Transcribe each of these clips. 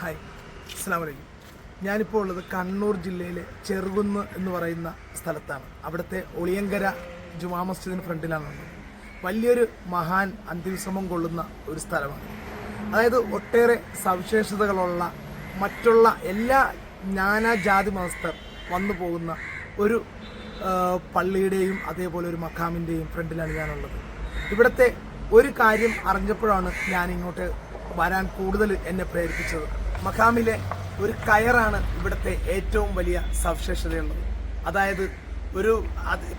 Hi. അസ്സാം വലൈക്കും ഞാനിപ്പോൾ ഉള്ളത് കണ്ണൂർ ജില്ലയിലെ ചെറുകുന്ന് എന്ന് പറയുന്ന സ്ഥലത്താണ്. അവിടുത്തെ ഒളിയങ്കര ജുമാ മസ്ജിദിന് ഫ്രണ്ടിലാണുള്ളത് വലിയൊരു മഹാൻ അന്തിവിശ്രമം കൊള്ളുന്ന ഒരു സ്ഥലമാണ്. അതായത് ഒട്ടേറെ സവിശേഷതകളുള്ള മറ്റുള്ള എല്ലാ നാനാജാതി മതസ്ഥർ വന്നു പോകുന്ന ഒരു പള്ളിയുടെയും അതേപോലെ ഒരു മഖാമിന്റെയും ഫ്രണ്ടിലാണ് ഞാനുള്ളത്. ഇവിടുത്തെ ഒരു കാര്യം അറിഞ്ഞപ്പോഴാണ് ഞാൻ ഇങ്ങോട്ട് വരാൻ കൂടുതൽ എന്നെ പ്രേരിപ്പിച്ചത്. മഖാമിലെ ഒരു കയറാണ് ഇവിടുത്തെ ഏറ്റവും വലിയ സവിശേഷതയുള്ളത്. അതായത് ഒരു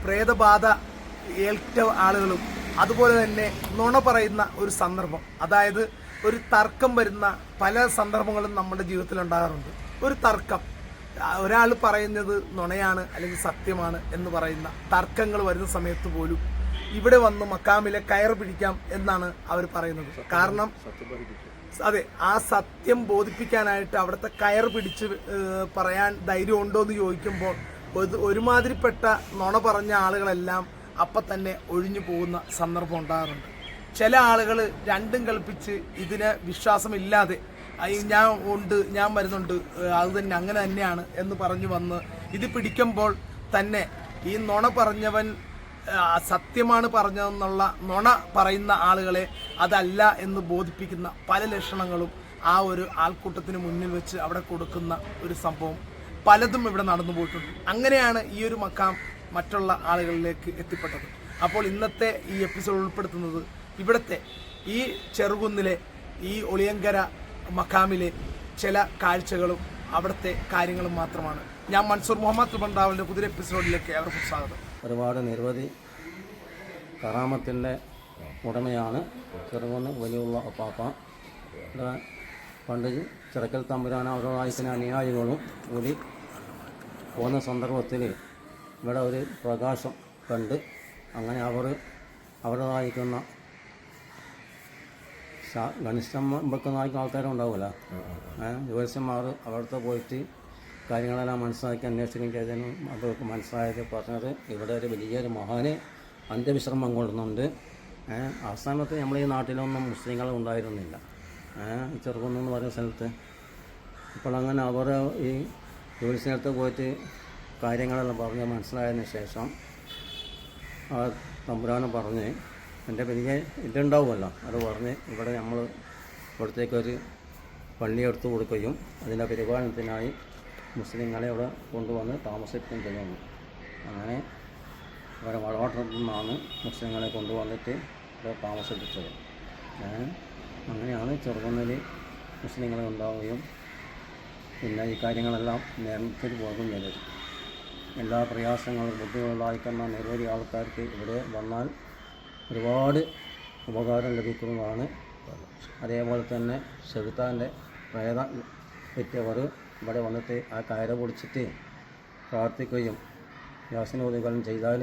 പ്രേതബാധ ഏൽറ്റ ആളുകളും അതുപോലെ തന്നെ നുണ പറയുന്ന ഒരു സന്ദർഭം അതായത് ഒരു തർക്കം വരുന്ന പല സന്ദർഭങ്ങളും നമ്മുടെ ജീവിതത്തിൽ ഉണ്ടാകാറുണ്ട് ഒരു തർക്കം ഒരാൾ പറയുന്നത് നുണയാണ് അല്ലെങ്കിൽ സത്യമാണ് എന്ന് പറയുന്ന തർക്കങ്ങൾ വരുന്ന സമയത്ത് പോലും ഇവിടെ വന്ന് മക്കാമിലെ കയർ പിടിക്കാം എന്നാണ് അവർ പറയുന്നത്. കാരണം അതെ ആ സത്യം ബോധിപ്പിക്കാനായിട്ട് അവിടുത്തെ കയർ പിടിച്ച് പറയാൻ ധൈര്യം ഉണ്ടോ എന്ന് ചോദിക്കുമ്പോൾ ഒരുമാതിരിപ്പെട്ട നുണ പറഞ്ഞ ആളുകളെല്ലാം അപ്പം തന്നെ ഒഴിഞ്ഞു പോകുന്ന സന്ദർഭം ഉണ്ടാകാറുണ്ട്. ചില ആളുകൾ രണ്ടും കൽപ്പിച്ച് ഇതിന് വിശ്വാസമില്ലാതെ ഞാൻ ഉണ്ട് ഞാൻ വരുന്നുണ്ട് അത് തന്നെ അങ്ങനെ തന്നെയാണ് എന്ന് പറഞ്ഞു വന്ന് ഇത് പിടിക്കുമ്പോൾ തന്നെ ഈ നുണ പറഞ്ഞവൻ സത്യമാണ് പറഞ്ഞതെന്നുള്ള നുണ പറയുന്ന ആളുകളെ അതല്ല എന്ന് ബോധിപ്പിക്കുന്ന പല ലക്ഷണങ്ങളും ആ ഒരു ആൾക്കൂട്ടത്തിന് മുന്നിൽ വെച്ച് അവിടെ കൊടുക്കുന്ന ഒരു സംഭവം പലതും ഇവിടെ നടന്നു പോയിട്ടുണ്ട്. അങ്ങനെയാണ് ഈ ഒരു മക്കാം മറ്റുള്ള ആളുകളിലേക്ക് എത്തിപ്പെട്ടത്. അപ്പോൾ ഇന്നത്തെ ഈ എപ്പിസോഡ് ഉൾപ്പെടുത്തുന്നത് ഇവിടുത്തെ ഈ ചെറുകുന്നിലെ ഈ ഒളിയങ്കര മക്കാമിലെ ചില കാഴ്ചകളും അവിടുത്തെ കാര്യങ്ങളും മാത്രമാണ്. ഞാൻ മൻസൂർ മുഹമ്മദ് തുബണ്ടാവിന്റെ പുതിയ എപ്പിസോഡിലേക്ക് അവർക്ക് സ്വാഗതം. ഒരുപാട് നിരവധി കറാമത്തിന്റെ ഉടമയാണ് ചെറുകുന്ന് വലിയുള്ള അപ്പാപ്പ. ഇവിടെ പണ്ട് ചിറക്കൽ തമ്പുരാൻ അവരോടായത്തിന് അനുയായികളും കൂടി പോകുന്ന സന്ദർഭത്തിൽ ഇവിടെ ഒരു പ്രകാശം കണ്ട് അങ്ങനെ അവർ അവരുമായിക്കുന്ന ഗണിഷ്ടം വെക്കുന്ന ആൾക്കാരുണ്ടാവുമല്ലോ. ഏഹ് ജ്യോത്സ്യന്മാർ അവിടുത്തെ പോയിട്ട് കാര്യങ്ങളെല്ലാം മനസ്സിലാക്കി അന്വേഷിക്കുകയും ചെയ്തതിനും അതൊക്കെ മനസ്സിലായത് പറഞ്ഞത് ഇവിടെ ഒരു വലിയൊരു മഹാന് അന്ത്യവിശ്രമം കൊള്ളുന്നുണ്ട് അവസാനത്ത് നമ്മൾ ഈ നാട്ടിലൊന്നും മുസ്ലിങ്ങൾ ഉണ്ടായിരുന്നില്ല. ചെറുകുന്ന് പറയുന്ന സ്ഥലത്ത്. അപ്പോൾ അങ്ങനെ അവർ ഈ ജോലിസ്ഥലത്ത് പോയിട്ട് കാര്യങ്ങളെല്ലാം പറഞ്ഞ് മനസ്സിലായതിന് ശേഷം ആ തമ്പുരാന് പറഞ്ഞ് എന്റെ വലിയ ഇതുണ്ടാവുമല്ലോ. അത് പറഞ്ഞ് ഇവിടെ നമ്മൾ ഇവിടത്തേക്കൊരു പള്ളി എടുത്തു കൊടുക്കുകയും അതിന്റെ പരിപാലനത്തിനായി മുസ്ലിങ്ങളെ ഇവിടെ കൊണ്ടുവന്ന് ചെയ്യുന്നു അങ്ങനെ അവരെ വളവാട്ടത്തിൽ നിന്നാണ് മുസ്ലിങ്ങളെ കൊണ്ടുവന്നിട്ട് ഇവിടെ താമസിപ്പിച്ചത്. ഞാൻ അങ്ങനെയാണ് ചെറുകുന്നിൽ മുസ്ലിങ്ങളെ ഉണ്ടാവുകയും പിന്നെ ഈ കാര്യങ്ങളെല്ലാം നേരത്തിൽ പോകുകയും ചെയ്തത്. എല്ലാ പ്രയാസങ്ങളും ബുദ്ധിമുട്ടായിക്കുന്ന നിരവധി ആൾക്കാർക്ക് ഇവിടെ വന്നാൽ ഒരുപാട് ഉപകാരം ലഭിക്കുന്നതാണ്. അതേപോലെ തന്നെ ചെറുത്താന്റെ പ്രേത പറ്റിയവർ ഇവിടെ വന്നിട്ട് ആ കയറ് പൊളിച്ചിട്ട് പ്രാർത്ഥിക്കുകയും യാസനോദികളും ചെയ്താൽ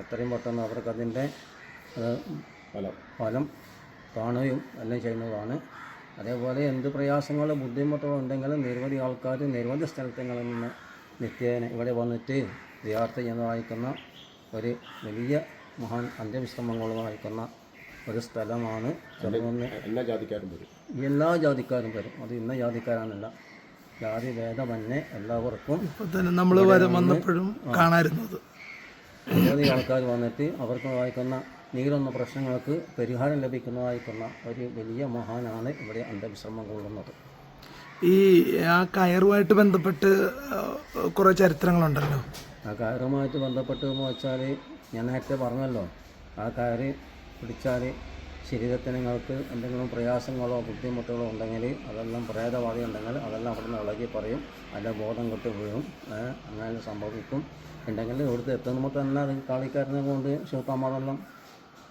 എത്രയും പെട്ടെന്ന് അവർക്കതിന്റെ ഫലം. ഫലം കാണുകയും എല്ലാം ചെയ്യുന്നതാണ്. അതേപോലെ എന്ത് പ്രയാസങ്ങളോ ബുദ്ധിമുട്ടോ ഉണ്ടെങ്കിലും നിരവധി ആൾക്കാർ നിരവധി സ്ഥലത്തുങ്ങളിൽ നിന്ന് നിത്യേന ഇവിടെ വന്നിട്ട് വിദ്യാർത്ഥി എന്ന് വായിക്കുന്ന ഒരു വലിയ മഹാൻ അന്ത്യവിശ്രമങ്ങളും വായിക്കുന്ന ഒരു സ്ഥലമാണ് എല്ലാ ജാതിക്കാരും വരും. എല്ലാ ജാതിക്കാരും വരും. അത് ഇന്ന ജാതിക്കാരാണല്ല ജാതി ഭേദമന്യേ എല്ലാവർക്കും ഇപ്പൊ തന്നെ നമ്മൾ വന്നപ്പോഴും കാണാറുന്നത് നിരവധി ആൾക്കാർ വന്നിട്ട് അവർക്ക് വായിക്കുന്ന നീരുന്ന പ്രശ്നങ്ങൾക്ക് പരിഹാരം ലഭിക്കുന്നതായിട്ടുള്ള ഒരു വലിയ മഹാനാണ് ഇവിടെ അന്ധവിശ്രമം കൊള്ളുന്നത്. ഈ ആ കയറുമായിട്ട് ബന്ധപ്പെട്ട് കുറെ ചരിത്രങ്ങളുണ്ടല്ലോ. ആ കയറുമായിട്ട് ബന്ധപ്പെട്ട് എന്ന് വെച്ചാൽ ഞാൻ നേരത്തെ പറഞ്ഞല്ലോ. ആ കയറി പിടിച്ചാൽ ശരീരത്തിന് നിങ്ങൾക്ക് എന്തെങ്കിലും പ്രയാസങ്ങളോ ബുദ്ധിമുട്ടുകളോ ഉണ്ടെങ്കിൽ അതെല്ലാം പ്രേതബാധ ഉണ്ടെങ്കിൽ അതെല്ലാം അവിടെ നിന്ന് ഇളകി പറയും. അതിന്റെ ബോധം കെട്ട് വീഴും. അങ്ങനെ സംഭവിക്കും. ഉണ്ടെങ്കിൽ ഇവിടുത്തെ എത്തുമ്പോൾ തന്നെ അത് കളിക്കാരനെ കൊണ്ട് ശൂത്താമാതെല്ലാം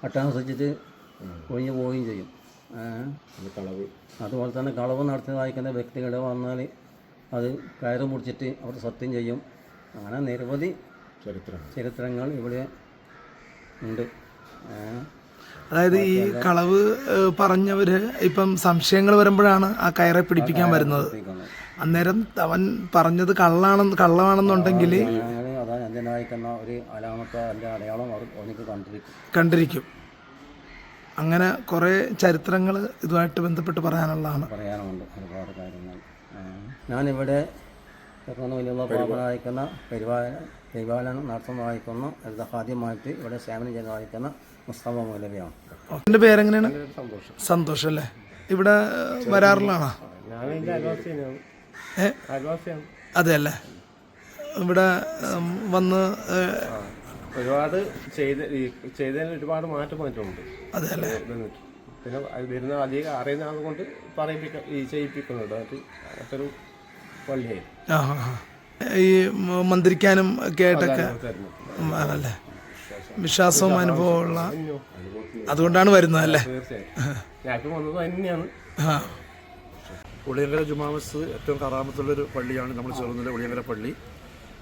അട്ടാനുസരിച്ചിട്ട് ഒഴിഞ്ഞു പോവുകയും ചെയ്യും. കളവ്. അതുപോലെ തന്നെ കളവ് നടത്തി വായിക്കുന്ന വ്യക്തികൾ വന്നാൽ അത് കയറ് മുടിച്ചിട്ട് അവർ സത്യം ചെയ്യും. അങ്ങനെ നിരവധി ചരിത്രം ചരിത്രങ്ങൾ ഇവിടെ ഉണ്ട്. അതായത് ഈ കളവ് പറഞ്ഞവര് ഇപ്പം സംശയങ്ങൾ വരുമ്പോഴാണ് ആ കയറെ പിടിപ്പിക്കാൻ വരുന്നത്. അന്നേരം അവൻ പറഞ്ഞത് കള്ളാണെന്ന് കള്ളമാണെന്നുണ്ടെങ്കിൽ കണ്ടിരിക്കും. അങ്ങനെ കുറേ ചരിത്രങ്ങൾ ഇതുമായിട്ട് ബന്ധപ്പെട്ട് പറയാനുള്ളതാണ്. പറയാനുണ്ട് ഒരുപാട് കാര്യങ്ങൾ. ആ. ഞാനിവിടെ ചെറുക്കുന്ന വലിയ പാപനായിരിക്കുന്ന പരിപാലന പരിപാലനം നടത്തുന്നതായിരിക്കുന്ന അടുത്ത ആദ്യമായിട്ട് ഇവിടെ സേവനം ചെയ്യുന്നതായിരിക്കുന്ന മുസ്തഫ മൗലവിയാണ്. എന്റെ പേരെങ്ങനെയാണ്? സന്തോഷം. അല്ലേ? ഇവിടെ വരാറുള്ളതാണോ അതെ അല്ലേ ഇവിടെ വന്ന് ഒരുപാട് ചെയ്ത് ചെയ്തതിൽ ചെയ്തതിന് ഒരുപാട് മാറ്റം വന്നിട്ടുണ്ട്. അതെ അല്ലേ പിന്നെ വരുന്ന അധികം അറിയുന്ന ആളുകൊണ്ട് കൊണ്ട് പറയിപ്പിക്ക ഈ ചെയ്യിപ്പിക്കുന്നുണ്ട്. അത് അതൊരു പള്ളിയായി ആ. ഈ മന്ത്രിക്കാനും ഒക്കെ ആയിട്ടൊക്കെ ആണല്ലേ? വിശ്വാസവും അനുഭവമുള്ള അതുകൊണ്ടാണ് വരുന്നത് അല്ലേ ആ. ഉളിയങ്കര ജുമാ മസ്ജിദ് ഏറ്റവും കറാമത്തുള്ളൊരു പള്ളിയാണ് നമ്മൾ ചെറുന്നിലെ ഉളിയങ്കര പള്ളി.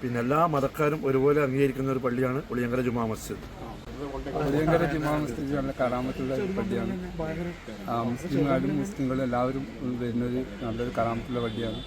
പിന്നെ എല്ലാ മതക്കാരും ഒരുപോലെ അംഗീകരിക്കുന്ന ഒരു പള്ളിയാണ് ഉളിയങ്കര ജുമാ മസ്ജിദ്. ഉദയങ്കര ജുമാ മസ്ജിദ് നല്ല കറാമത്തുള്ള ഒരു പള്ളിയാണ്. മുസ്ലിങ്ങളും മുസ്ലിങ്ങളും എല്ലാവരും വരുന്നൊരു നല്ലൊരു കറാമത്തുള്ള പള്ളിയാണ്.